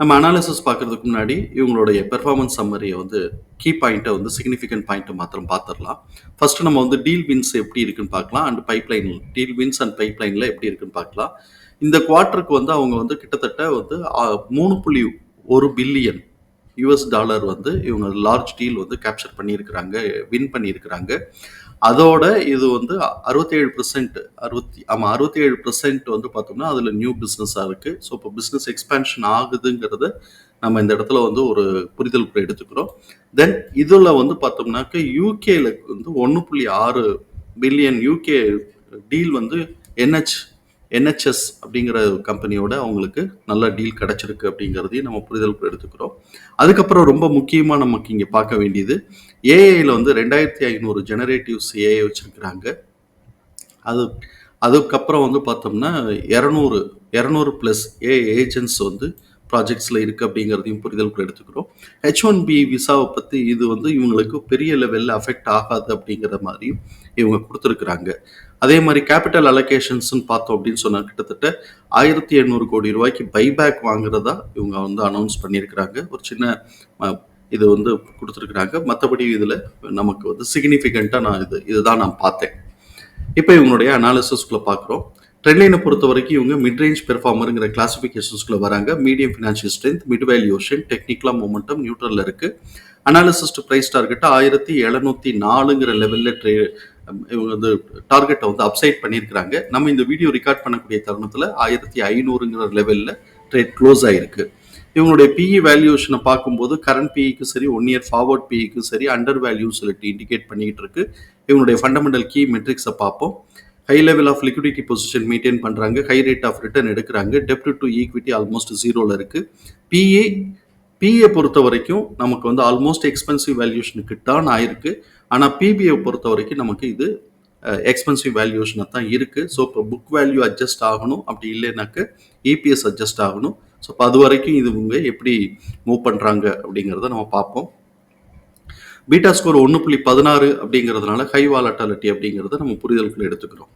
நம்ம அனாலிசிஸ் பார்க்கறதுக்கு முன்னாடி இவங்களுடைய பெர்ஃபார்மன்ஸ் சம்மரியை வந்து கீ பாயிண்ட்டை வந்து சிக்னிஃபிகண்ட் பாயிண்ட்டை மாத்திரம் பார்த்துடலாம். ஃபர்ஸ்ட் நம்ம வந்து டீல் வின்ஸ் எப்படி இருக்குன்னு பார்க்கலாம். And pipeline deal wins and பைப்லைனில் எப்படி இருக்குன்னு பார்க்கலாம். இந்த குவார்ட்டருக்கு வந்து அவங்க வந்து கிட்டத்தட்ட வந்து மூணு புள்ளி ஒரு பில்லியன் யூஎஸ் டாலர் வந்து இவங்க லார்ஜ் டீல் வந்து கேப்சர் பண்ணியிருக்கிறாங்க வின் பண்ணியிருக்கிறாங்க. அதோட இது வந்து அறுபத்தேழு பர்சன்ட் அறுபத்தி ஆமாம் அறுபத்தேழு பர்சன்ட் வந்து பார்த்தோம்னா அதில் நியூ பிஸ்னஸாக இருக்குது ஸோ இப்போ பிஸ்னஸ் எக்ஸ்பேன்ஷன் ஆகுதுங்கிறத நம்ம இந்த இடத்துல வந்து ஒரு புரிதல் எடுத்துக்கிறோம். தென் இதில் வந்து பார்த்தோம்னாக்க யூகேல வந்து ஒன்று புள்ளி ஆறு பில்லியன் யூகே டீல் வந்து என்ஹெச் என்ஹெச்எஸ் அப்படிங்கிற கம்பெனியோட அவங்களுக்கு நல்ல டீல் கிடைச்சிருக்கு அப்படிங்கிறதையும் நம்ம புரிதல் எடுத்துக்கிறோம். அதுக்கப்புறம் ரொம்ப முக்கியமாக நமக்கு இங்கே பார்க்க வேண்டியது ஏஐயில் வந்து ரெண்டாயிரத்தி ஐநூறு ஜெனரேட்டிவ்ஸ் ஏஐ வச்சுருக்கிறாங்க. அது அதுக்கப்புறம் வந்து பார்த்தோம்னா இரநூறு இரநூறு ப்ளஸ் ஏ ஏஜென்ட்ஸ் வந்து ப்ராஜெக்ட்ஸில் இருக்குது அப்படிங்கிறதையும் புரிதல் எடுத்துக்கிறோம். ஹெச் ஒன் பி விசாவை பற்றி இது வந்து இவங்களுக்கு பெரிய லெவலில் அஃபெக்ட் ஆகாது அப்படிங்கிற மாதிரியும் இவங்க கொடுத்துருக்குறாங்க. அதே மாதிரி கேபிட்டல் அலோகேஷன்ஸ்னு பார்த்தோம் அப்படின்னு சொன்னால் கிட்டத்தட்ட ஆயிரத்தி எண்ணூறு கோடி ரூபாய்க்கு பைபேக் வாங்குறதா இவங்க வந்து அனௌன்ஸ் பண்ணியிருக்கிறாங்க. ஒரு சின்ன இது வந்து கொடுத்துருக்குறாங்க. மற்றபடி இதில் நமக்கு வந்து சிக்னிஃபிகண்ட்டாக நான் இது இதுதான் நான் பார்த்தேன். இப்போ இவங்களுடைய அனாலிசிஸ்குள்ளே பார்க்குறோம். ட்ரெண்ட்லைனை பொறுத்த வரைக்கும் இவங்க மிட் ரேஞ்ச் பெர்ஃபார்மருங்கிற கிளாசிஃபிகேஷன்ஸ்குள்ளே வராங்க. Medium financial strength mid valuation டெக்னிக்கலாக மூமெண்டம் நியூட்ரலில் இருக்குது அனாலிசிஸ்ட் ப்ரைஸ் டார்கெட்டை ஆயிரத்தி எழுநூத்தி நாலுங்கிற லெவலில் ட்ரே இவங்க வந்து டார்கெட்டை வந்து அப்சைட் பண்ணியிருக்கிறாங்க. நம்ம இந்த வீடியோ ரெக்கார்ட் பண்ணக்கூடிய தருணத்தில் ஆயிரத்தி ஐநூறுங்கிற லெவலில் ட்ரேட் க்ளோஸ் ஆகிருக்கு இவங்களுடைய பிஇ வேல்யூஷனை பார்க்கும்போது கரண்ட் பிஇக்கும் சரி ஒன் இயர் ஃபார்வர்ட் பிஇக்கும் சரி அண்டர் வேல்யூ சொல்லிட்டு இண்டிகேட் பண்ணிக்கிட்டு இருக்கு. இவங்களுடைய ஃபண்டமெண்டல் கீ மெட்ரிக்ஸை பார்ப்போம். High level of liquidity position maintain பண்ணுறாங்க ஹை ரேட் ஆஃப் ரிட்டர்ன் எடுக்கிறாங்க. டெப்ட் டு ஈக்விட்டி ஆல்மோஸ்ட் ஜீரோவில் இருக்குது பிஏ பிஏ பொறுத்த வரைக்கும் நமக்கு வந்து ஆல்மோஸ்ட் எக்ஸ்பென்சிவ் வேல்யூஷனுக்கு டர்ன் ஆயிருக்கு. ஆனால் பிபிஏ பொறுத்த வரைக்கும் நமக்கு இது எக்ஸ்பென்சிவ் வேல்யூஷனாக தான் இருக்குது ஸோ இப்போ புக் வேல்யூ அட்ஜஸ்ட் ஆகணும். அப்படி இல்லைனாக்க இபிஎஸ் அட்ஜஸ்ட் ஆகணும். ஸோ இப்போ அது வரைக்கும் இது இவங்க எப்படி மூவ் பண்ணுறாங்க அப்படிங்கிறத நம்ம பார்ப்போம். பீட்டா ஸ்கோர் ஒன்று புள்ளி பதினாறு அப்படிங்கிறதுனால ஹை வாலட்டாலிட்டி அப்படிங்கிறத நம்ம புரிதலுக்குள்ள எடுத்துக்கிறோம்.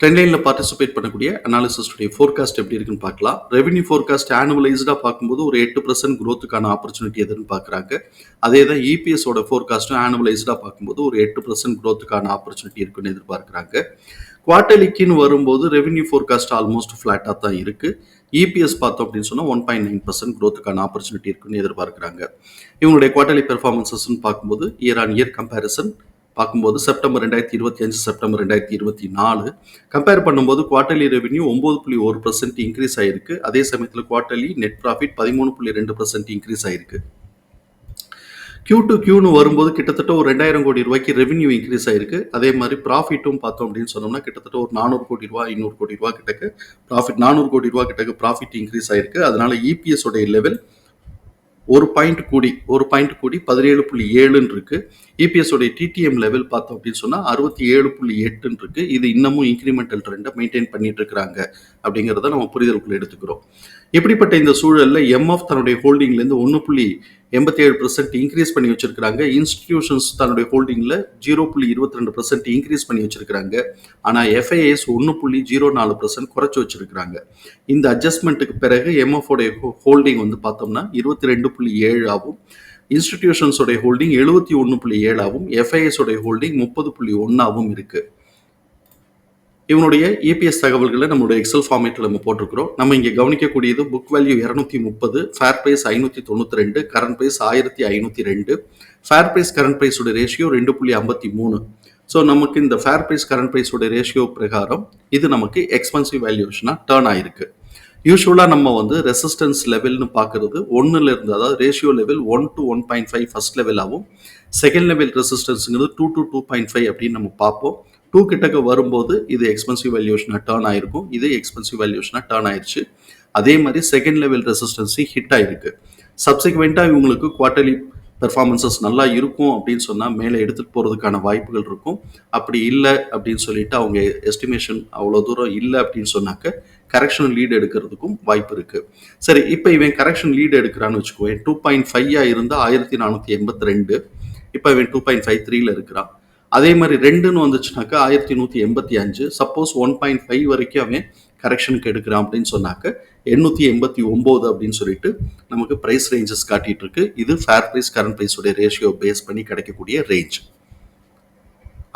ட்ரெண்ட்லைனில் பார்ட்டிசிபேட் பண்ணக்கூடிய அனாலிசிஸ்டுடைய ஃபோர்காஸ்ட் எப்படி இருக்குன்னு பார்க்கலாம். ரெவன்யூ ஃபோர்காஸ்ட் ஆனுவலைஸ்டாக பார்க்கும்போது ஒரு எட்டு பர்சன்ட் க்ரோத்துக்கான ஆப்பர்ச்சுனிட்டி எதுன்னு பார்க்குறாங்க. அதே தான் இபிஎஸோட ஃபோர்காஸ்ட்டும் ஆனுவலைஸ்டாக பார்க்கும்போது ஒரு எட்டு பர்சன்ட் க்ரோத்துக்கான ஆப்பர்ச்சுனிட்டி இருக்குன்னு எதிர்பார்க்குறாங்க. குவார்டர்லிக்குன்னு வரும்போது ரெவன்யூ ஃபோர்காஸ்ட் ஆல்மோஸ்ட் ஃப்ளாட்டாக தான் இருக்குது இபிஎஸ் பார்த்தோம் அப்படின்னு சொன்னால் ஒன் பாயிண்ட் நைன் பர்சன்ட் க்ரோத்துக்கான ஆப்பர்ச்சுனிட்டி இருக்குன்னு எதிர்பார்க்குறாங்க. இவங்களுடைய குவார்டர்லி பெர்ஃபார்மன்சஸ்ன்னு பார்க்கும்போது இயர் ஆன் இயர் கம்பேரிசன் பார்க்கும்போது செப்டம்பர் ரெண்டாயிரத்தி இருபத்தி அஞ்சு செப்டம்பர் ரெண்டாயிரத்தி இருபத்தி நாலு கம்பேர் பண்ணும்போது குவார்டர்லி ரெவன்யூ ஒம்பது புள்ளி ஒரு பர்சன்ட் இன்க்ரீஸ் ஆயிருக்கு. அதே சமயத்தில் குவார்டர்லி நெட் ப்ராஃபிட் பதிமூணு புள்ளி ரெண்டு பர்சன்ட் இன்க்ரீஸ் ஆயிருக்கு. கியூ டு கியூன்னு வரும்போது கிட்டத்தட்ட ஒரு ரெண்டாயிரம் கோடி ரூபாய்க்கு ரெவன்யூ இன்க்ரீஸ் ஆயிருக்கு. அதே மாதிரி ப்ராஃபிட்டும் பார்த்தோம் அப்படின்னு சொன்னோம்னா கிட்டத்தட்ட ஒரு நானூறு கோடி ரூபா ஐநூறு கோடி ரூபா கிட்டக்கு ப்ராஃபிட் நானூறு கோடி ரூபா கிட்டக்கு ப்ராஃபிட் இன்க்ரீஸ் ஆயிருக்கு. அதனால இபிஎஸ் உடைய லெவல் ஒரு பாயிண்ட் கூடி ஒரு பாயிண்ட் கூடி பதினேழு புள்ளி ஏழுன்னு இருக்கு. இபிஎஸ் உடைய டிடிஎம் லெவல் பார்த்தோம் அப்படின்னு சொன்னால் அறுபத்தி ஏழு புள்ளி எட்டுன்னு இருக்கு. இது இன்னமும் இன்க்ரிமெண்டல் ட்ரெண்டை மெயின்டைன் பண்ணிட்டு இருக்கிறாங்க அப்படிங்கிறத நம்ம புரிதலுக்குள்ள எடுத்துக்கிறோம். இப்படிப்பட்ட இந்த சூழலில் எம்எஃப் தன்னுடைய ஹோல்டிங்லேருந்து ஒன்று புள்ளி எண்பத்தி ஏழு பர்சன்ட் இன்க்ரீஸ் பண்ணி வச்சிருக்கிறாங்க. இன்ஸ்டிடியூஷன்ஸ் தன்னுடைய ஹோல்டிங்கில் ஜீரோ புள்ளி இருபத்தி ரெண்டு பர்சன்ட் இன்க்ரீஸ் பண்ணி வச்சிருக்கிறாங்க. ஆனால் எஃப்ஐஎஸ் ஒன்று புள்ளி ஜீரோ நாலு பர்சன்ட் குறைச்சி வச்சிருக்கிறாங்க. இந்த அட்ஜஸ்ட்மெண்ட்டுக்கு பிறகு எம்எஃப்ஓடைய ஹோல்டிங் வந்து பார்த்தோம்னா இருபத்தி ரெண்டு புள்ளி ஏழு ஆகும். இன்ஸ்டிடியூஷன்ஸோடைய ஹோல்டிங் எழுபத்தி ஒன்று புள்ளி ஏழாவும் எஃப்ஐஎஸ் உடைய ஹோல்டிங் முப்பது புள்ளி ஒன்றாகவும் இருக்குது இவனுடைய இபிஎஸ் தகவல்களை நம்மளுடைய எக்ஸல் ஃபார்மேட்டில் நம்ம போட்டிருக்கிறோம். நம்ம இங்கே கவனிக்கக்கூடியது புக் வேல்யூ இரநூத்தி முப்பது ஃபேர் ப்ரைஸ் ஐநூற்றி தொண்ணூற்றி ரெண்டு கரண்ட் ப்ரைஸ் ஆயிரத்தி ஐநூற்றி ரெண்டு ஃபேர் ப்ரைஸ் கரண்ட் ப்ரைஸோட ரேஷியோ ரெண்டு புள்ளி ஐம்பத்தி மூணு. ஸோ நமக்கு இந்த ஃபேர் ப்ரைஸ் கரண்ட் ப்ரைஸோட ரேஷியோ பிரகாரம் இது நமக்கு எக்ஸ்பென்சிவ் வேல்யூஷனாக டேர்ன் ஆயிருக்கு. யூஸ்வலாக நம்ம வந்து ரெசிஸ்டன்ஸ் லெவல்னு பார்க்கறது ஒன்றுல இருந்து அதாவது ratio level one to one point five first லெவலாகவும் second level ரெசிஸ்டன்ஸுங்கிறது two to two point five அப்படின்னு நம்ம பார்ப்போம். டூ கிட்டக்க வரும்போது இது எக்ஸ்பென்சிவ் வேல்யூஷனாக டேர்ன் ஆயிருக்கும். இது எக்ஸ்பென்சிவ் வேல்யூஷனாக டேர்ன் ஆயிருச்சு. அதே மாதிரி செகண்ட் லெவல் ரெசிஸ்டன்ஸி ஹிட் ஆயிருக்கு. சப்சிக்வெண்ட்டாக இவங்களுக்கு குவார்ட்டர்லி பெர்ஃபார்மன்சஸ் நல்லா இருக்கும் அப்படின்னு சொன்னால் மேலே எடுத்துகிட்டு போகிறதுக்கான வாய்ப்புகள் இருக்கும். அப்படி இல்லை அப்படின்னு சொல்லிட்டு அவங்க எஸ்டிமேஷன் அவ்வளோ தூரம் இல்லை அப்படின்னு சொன்னாக்க கரெக்ஷன் லீடு எடுக்கிறதுக்கும் வாய்ப்பு இருக்குது சரி இப்போ இவன் கரெக்ஷன் லீடு எடுக்கிறான்னு வச்சுக்குவேன் டூ பாயிண்ட் ஃபைவ் இருந்தால் ஆயிரத்தி நானூற்றி எண்பத்தி ரெண்டு. இப்போ இவன் டூ பாயிண்ட் ஃபைவ் த்ரீல இருக்கிறான். அதே மாதிரி ரெண்டுன்னு வந்துச்சுனாக்கா ஆயிரத்தி நூற்றி எண்பத்தி அஞ்சு சப்போஸ் ஒன் பாயிண்ட் ஃபைவ் வரைக்கும் அவன் கரெக்ஷனுக்கு எடுக்கிறான் அப்படின்னு சொன்னாக்க எண்ணூற்றி எண்பத்தி ஒம்பது அப்படின்னு சொல்லிட்டு நமக்கு ப்ரைஸ் ரேஞ்சஸ் காட்டிகிட்டு இருக்கு. இது ஃபேர் ப்ரைஸ் கரண்ட் ப்ரைஸோடைய ரேஷியோ பேஸ் பண்ணி கிடைக்கக்கூடிய ரேஞ்ச்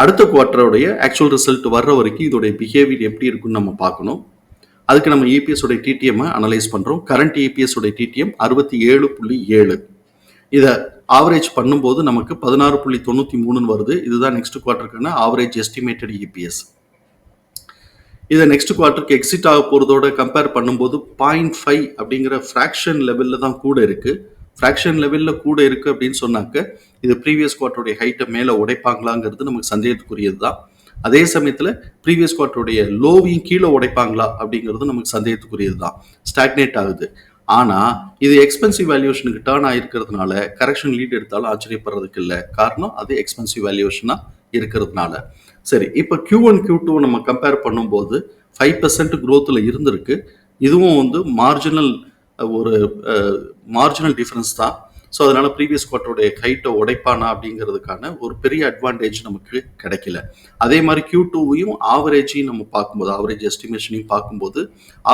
அடுத்த குவார்ட்டருடைய ஆக்சுவல் ரிசல்ட் வர்ற வரைக்கும் இதோடைய பிஹேவியர் எப்படி இருக்குன்னு நம்ம பார்க்கணும். அதுக்கு நம்ம இபிஎஸ் உடைய அனலைஸ் பண்ணுறோம் கரண்ட் இபிஎஸ் உடைய டிடிஎம் அறுபத்தி ஏழு புள்ளி ஏழு. இதை ஆவரேஜ் பண்ணும்போது நமக்கு பதினாறு புள்ளி தொண்ணூற்றி மூணுன்னு வருது. இதுதான் நெக்ஸ்ட் குவார்ட்டருக்கான ஆவரேஜ் எஸ்டிமேட்டட் இபிஎஸ் இதை நெக்ஸ்ட் குவார்ட்டருக்கு எக்ஸிட் ஆக போகிறதோட கம்பேர் பண்ணும்போது பாயிண்ட் ஃபைவ் அப்படிங்கிற ஃப்ராக்ஷன் லெவலில் தான் கூட இருக்குது ஃப்ராக்ஷன் லெவலில் கூட இருக்குது அப்படின்னு சொன்னாக்க இது ப்ரீவியஸ் குவார்ட்டருடைய ஹைட்டை மேலே உடைப்பாங்களாங்கிறது நமக்கு சந்தேகத்துக்குரியது தான் அதே சமயத்தில் ப்ரீவியஸ் குவார்ட்டருடைய லோவையும் கீழே உடைப்பாங்களா அப்படிங்கிறது நமக்கு சந்தேகத்துக்குரியது தான் ஸ்டாக்னேட் ஆகுது. ஆனால் இது எக்ஸ்பென்சிவ் வேல்யூஷனுக்கு டேர்ன் ஆகிருக்கிறதுனால கரெக்ஷன் லீட் எடுத்தாலும் ஆச்சரியப்படுறதுக்கு இல்லை. காரணம் அது எக்ஸ்பென்சிவ் வேல்யூஷனாக இருக்கிறதுனால. சரி இப்போ கியூ ஒன் கியூ டூ நம்ம கம்பேர் பண்ணும்போது ஃபைவ் பர்சன்ட் க்ரோத்தில் இருந்திருக்கு. இதுவும் வந்து மார்ஜினல் ஒரு மார்ஜினல் டிஃப்ரென்ஸ் தான். ஸோ அதனால ப்ரீவியஸ் குவார்ட்டருடைய ஹைட்டை உடைப்பானா அப்படிங்கிறதுக்கான ஒரு பெரிய அட்வான்டேஜ் நமக்கு கிடைக்கல. அதே மாதிரி கியூ டூவையும் ஆவரேஜையும் நம்ம பார்க்கும்போது ஆவரேஜ் எஸ்டிமேஷனையும் பார்க்கும்போது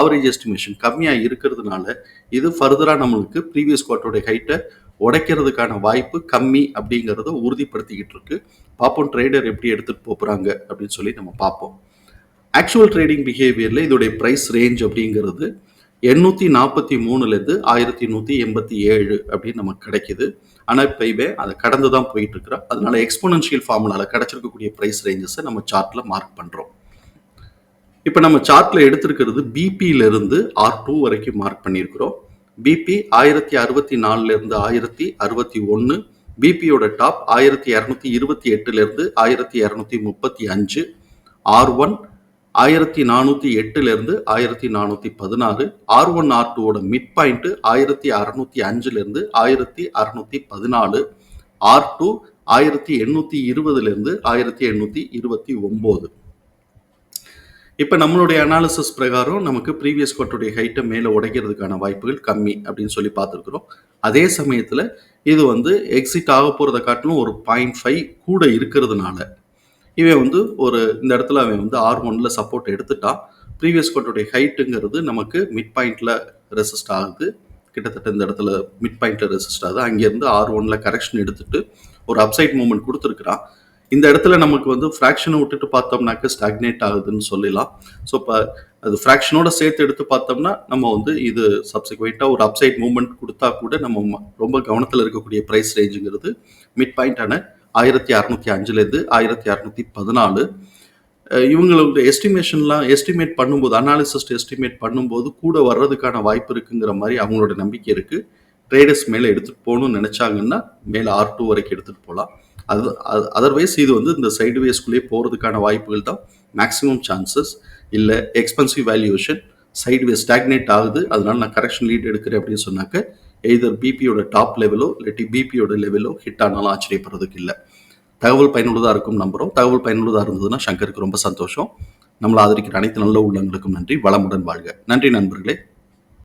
ஆவரேஜ் எஸ்டிமேஷன் கம்மியாக இருக்கிறதுனால இது ஃபர்தராக நம்மளுக்கு ப்ரீவியஸ் குவார்ட்டருடைய ஹைட்டை உடைக்கிறதுக்கான வாய்ப்பு கம்மி அப்படிங்கிறத உறுதிப்படுத்திக்கிட்டு இருக்கு. பார்ப்போம் ட்ரேடர் எப்படி எடுத்துகிட்டு போகிறாங்க அப்படின்னு சொல்லி நம்ம பார்ப்போம். ஆக்சுவல் ட்ரேடிங் பிஹேவியரில் இதோடைய ப்ரைஸ் ரேஞ்ச் அப்படிங்கிறது எண்ணூற்றி நாற்பத்தி மூணுலேருந்து ஆயிரத்தி நூற்றி எண்பத்தி ஏழு அப்படின்னு நமக்கு கிடைக்குது. ஆனால் இப்போ அதை கடந்து தான் போயிட்டு இருக்கிறோம் அதனால எக்ஸ்போனன்ஷியல் ஃபார்முலால கிடைச்சிருக்கக்கூடிய ப்ரைஸ் ரேஞ்சஸை நம்ம சார்ட்டில் மார்க் பண்ணுறோம் இப்போ நம்ம சார்ட்டில் எடுத்திருக்கிறது பிபியிலிருந்து ஆர் டூ வரைக்கும் மார்க் பண்ணியிருக்கிறோம். பிபி ஆயிரத்தி அறுபத்தி நாலுலேருந்து ஆயிரத்தி அறுபத்தி ஒன்று பிபியோட டாப் ஆயிரத்தி இரநூத்தி இருபத்தி எட்டுலேருந்து ஆயிரத்தி இரநூத்தி முப்பத்தி அஞ்சு ஆர் ஒன் ஆயிரத்தி நானூற்றி எட்டுலேருந்து ஆயிரத்தி நானூற்றி பதினாறு ஆர் ஒன் ஆர் டூவோட மிட் பாயிண்ட்டு ஆயிரத்தி அறநூற்றி அஞ்சுலேருந்து ஆயிரத்தி அறநூற்றி பதினாலு ஆர் டூ ஆயிரத்தி எண்ணூற்றி இருபதுலேருந்து ஆயிரத்தி எண்ணூற்றி இருபத்தி ஒம்பது. இப்போ நம்மளுடைய அனாலிசிஸ் பிரகாரம் நமக்கு ப்ரீவியஸ் குவார்ட்டருடைய ஹைட்டை மேலே உடைக்கிறதுக்கான வாய்ப்புகள் கம்மி அப்படின்னு சொல்லி பார்த்துருக்குறோம். அதே சமயத்தில் இது வந்து எக்ஸிட் ஆக போகிறத காட்டிலும் ஒரு பாயிண்ட் ஃபைவ் கூட இருக்கிறதுனால இவன் வந்து ஒரு இந்த இடத்துல அவன் வந்து ஆர் ஒன்ல சப்போர்ட் எடுத்துட்டான் ப்ரீவியஸ் கோட்டோடைய ஹைட்டுங்கிறது நமக்கு மிட் பாயிண்ட்ல ரெசிஸ்ட் ஆகுது. கிட்டத்தட்ட இந்த இடத்துல மிட் பாயிண்ட்ல ரெசிஸ்ட் ஆகுது. அங்கேருந்து ஆர் ஒன்ல கரெக்ஷன் எடுத்துட்டு ஒரு அப்சைட் மூவ்மெண்ட் கொடுத்துருக்குறான் இந்த இடத்துல நமக்கு வந்து ஃப்ராக்ஷனை விட்டுட்டு பார்த்தோம்னாக்க ஸ்டாக்னேட் ஆகுதுன்னு சொல்லலாம் ஸோ இப்போ அது ஃப்ராக்ஷனோட சேர்த்து எடுத்து பார்த்தோம்னா நம்ம வந்து இது சப்சிக்வெண்ட்டாக ஒரு அப்சைட் மூவ்மெண்ட் கொடுத்தா கூட நம்ம ரொம்ப கவனத்தில் இருக்கக்கூடிய ப்ரைஸ் ரேஞ்சுங்கிறது மிட் பாயிண்டான ஆயிரத்தி அறநூற்றி அஞ்சுலேருந்து ஆயிரத்தி அறநூற்றி பதினாலு. இவங்களோட எஸ்டிமேஷன்லாம் எஸ்டிமேட் பண்ணும்போது அனாலிசிஸ்ட் எஸ்டிமேட் பண்ணும்போது கூட வர்றதுக்கான வாய்ப்பு இருக்குங்கிற மாதிரி அவங்களோட நம்பிக்கை இருக்குது ட்ரேடர்ஸ் மேலே எடுத்துகிட்டு போகணும்னு நினச்சாங்கன்னா மேலே ஆர் டூ வரைக்கும் எடுத்துகிட்டு போகலாம். அது அதர்வைஸ் இது வந்து இந்த சைடு வேஸ்குள்ளேயே போகிறதுக்கான வாய்ப்புகள் தான். மேக்ஸிமம் சான்சஸ் இல்லை expensive valuation sideways stagnate ஆகுது. அதனால நான் கரெக்ஷன் லீட் எடுக்கிறேன் அப்படின்னு சொன்னாக்க எய்தர் பிபியோட டாப் லெவலோ இல்லாட்டி பிபியோட லெவலோ ஹிட் ஆனாலும் ஆச்சரியப்படுறதுக்கு இல்லை. தகவல் பயனுள்ளதாக இருக்கும் நம்புகிறோம் தகவல் பயனுள்ளதாக இருந்ததுன்னா சங்கருக்கு ரொம்ப சந்தோஷம். நம்மளை ஆதரிக்கிற அனைத்து நல்ல உள்ளங்களுக்கும் நன்றி. வளமுடன் வாழ்க. நன்றி நண்பர்களே.